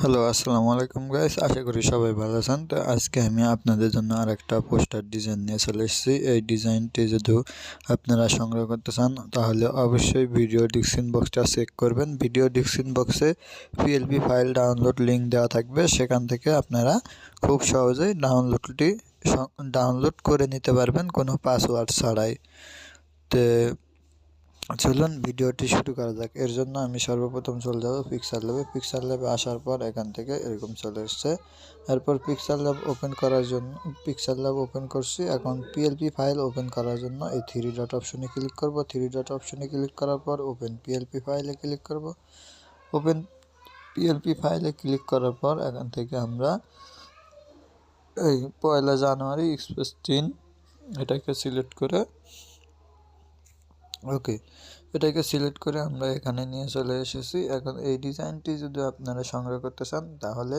Hello আসসালামু আলাইকুম guys আশা করি সবাই ভালো আছেন। তো আজকে আমি আপনাদের জন্য আর একটা পোস্টার ডিজাইন নিয়ে চলে এসেছি। এই ডিজাইনটি যদি আপনারা সংগ্রহ করতে চান, তাহলে অবশ্যই ভিডিও ডিসক্রিপশন বক্সটা চেক করবেন। ভিডিও ডিসক্রিপশন বক্সে পিএলপি ফাইল ডাউনলোড লিঙ্ক দেওয়া থাকবে। সেখান থেকে আপনারা খুব সহজেই ডাউনলোডটি ডাউনলোড করে নিতে পারবেন কোনো পাসওয়ার্ড ছাড়াই। তো চলুন ভিডিওটি শুরু করা যাক। এর জন্য আমি সর্বপ্রথম চলে যাব পিক্সার ল্যাবে পিক্সার ল্যাবে আসার পর এখান থেকে এরকম চলে এসছে। এরপর পিক্সার ল্যাব ওপেন করার জন্য পিক্সার ল্যাব ওপেন করছি। এখন পিএলপি ফাইল ওপেন করার জন্য এই থ্রি ডট অপশনে ক্লিক করব। থ্রি ডট অপশনে ক্লিক করার পর ওপেন পিএলপি ফাইলে ক্লিক করব। ওপেন পিএলপি ফাইলে ক্লিক করার পর এখান থেকে আমরা এই পয়লা জানুয়ারি এক্সপ্রেস টিন এটাকে সিলেক্ট করে ওকে, এটাকে সিলেক্ট করে আমরা এখানে নিয়ে চলে এসেছি। এখন এই ডিজাইনটি যদি আপনারা সংগ্রহ করতে চান, তাহলে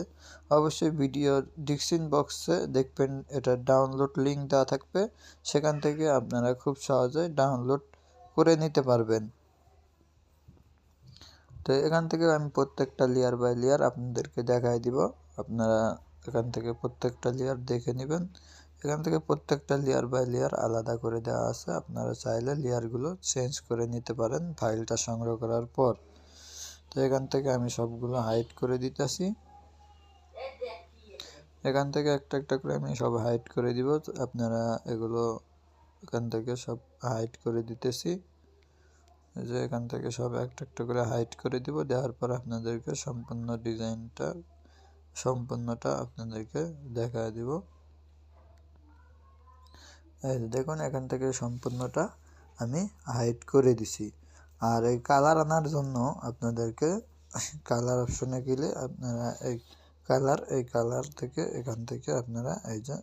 অবশ্যই ভিডিও ডিসক্রিপশন বক্সে দেখবেন এটা ডাউনলোড লিঙ্ক দেওয়া থাকবে। সেখান থেকে আপনারা খুব সহজে ডাউনলোড করে নিতে পারবেন। তো এখান থেকে আমি প্রত্যেকটা লেয়ার বাই লেয়ার আপনাদেরকে দেখাই দিব। আপনারা এখান থেকে প্রত্যেকটা লেয়ার দেখে নেবেন। এখান থেকে প্রত্যেকটা লেয়ার বাই লেয়ার আলাদা করে দেওয়া আছে। আপনারা চাইলে লেয়ারগুলো চেঞ্জ করে নিতে পারেন ফাইলটা সংগ্রহ করার পর। তো এখান থেকে আমি সবগুলো হাইড করে দিতেছি। এখান থেকে একটা একটা করে আমি সব হাইড করে দিব। আপনারা এগুলো এখান থেকে সব হাইড করে দিতেছি। যে এখান থেকে সব একটা একটা করে হাইড করে দিব। দেওয়ার পর আপনাদেরকে সম্পূর্ণ ডিজাইনটা সম্পূর্ণটা আপনাদেরকে দেখা দিব। দেখুন, এখান থেকে সম্পূর্ণটা আমি হাইড করে দিছি। আর এই কালার আনার জন্য আপনাদেরকে কালার অপশনে গেলে আপনারা এই কালার এই কালার থেকে এখান থেকে আপনারা এই যে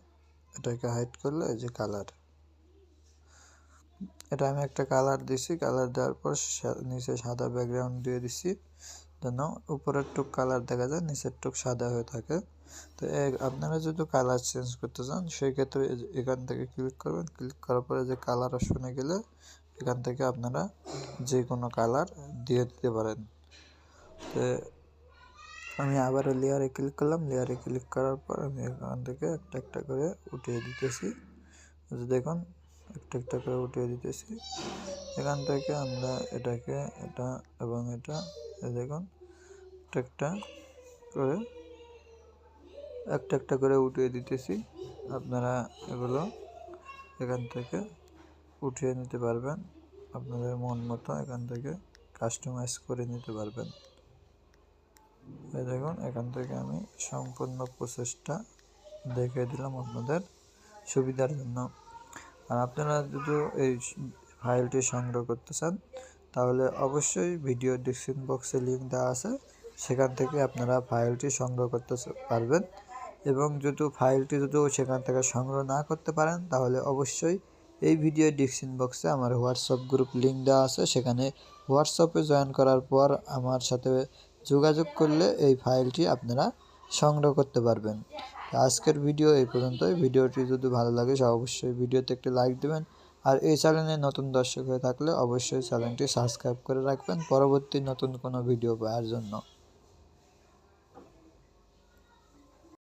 এটাকে হাইড করলে এই যে কালার এটা আমি একটা কালার দিছি কালার দেওয়ার পর নিচে সাদা ব্যাকগ্রাউন্ড দিয়ে দিছি। যেন উপরের টুক কালার দেখা যায় নিচের টুক সাদা হয়ে থাকে। তো আপনারা যদি কালার চেঞ্জ করতে চান, সেই ক্ষেত্রে এখান থেকে ক্লিক করবেন। ক্লিক করার পরে যে কালার অপশনে গেলে এখান থেকে আপনারা যে কোনো কালার দিয়ে দিতে পারেন। তো আমি আবারও লেয়ারে ক্লিক করলাম। লেয়ারে ক্লিক করার পর আমি এখান থেকে একটা একটা করে উঠিয়ে দিতেছি। দেখুন, একটা একটা করে উঠিয়ে দিতেছি। এখান থেকে আমরা এটাকে, এটা এবং এটা দেখুন, একটা করে, একটা একটা করে উঠিয়ে দিতেছি। আপনারা এগুলো এখান থেকে উঠিয়ে নিতে পারবেন। আপনাদের মন মতো এখান থেকে কাস্টমাইজ করে নিতে পারবেন। দেখুন, এখান থেকে আমি সম্পূর্ণ প্রসেসটা দেখে দিলাম আপনাদের সুবিধার জন্য। আর আপনারা যদি এই ফাইলটি সংগ্রহ করতে চান তাহলে অবশ্যই ভিডিও ডিসক্রিপশন বক্সে লিঙ্ক দেওয়া আছে। সেখান থেকে আপনারা ফাইলটি সংগ্রহ করতে পারবেন। এবং যদি ফাইলটি যদি সেখান থেকে সংগ্রহ না করতে পারেন, তাহলে অবশ্যই এই ভিডিও ডিসক্রিপশন বক্সে আমার হোয়াটসঅ্যাপ গ্রুপ লিঙ্ক দেওয়া আছে। সেখানে হোয়াটসঅ্যাপে জয়েন করার পর আমার সাথে যোগাযোগ করলে এই ফাইলটি আপনারা সংগ্রহ করতে পারবেন। আজকের ভিডিও এই পর্যন্তই। ভিডিওটি যদি ভালো লাগে অবশ্যই ভিডিওতে একটি লাইক দেবেন। আর এই চ্যানেলে নতুন দর্শক হয়ে থাকলে অবশ্যই চ্যানেলটি সাবস্ক্রাইব করে রাখবেন। পরবর্তী নতুন কোনো ভিডিও পাওয়ার জন্য।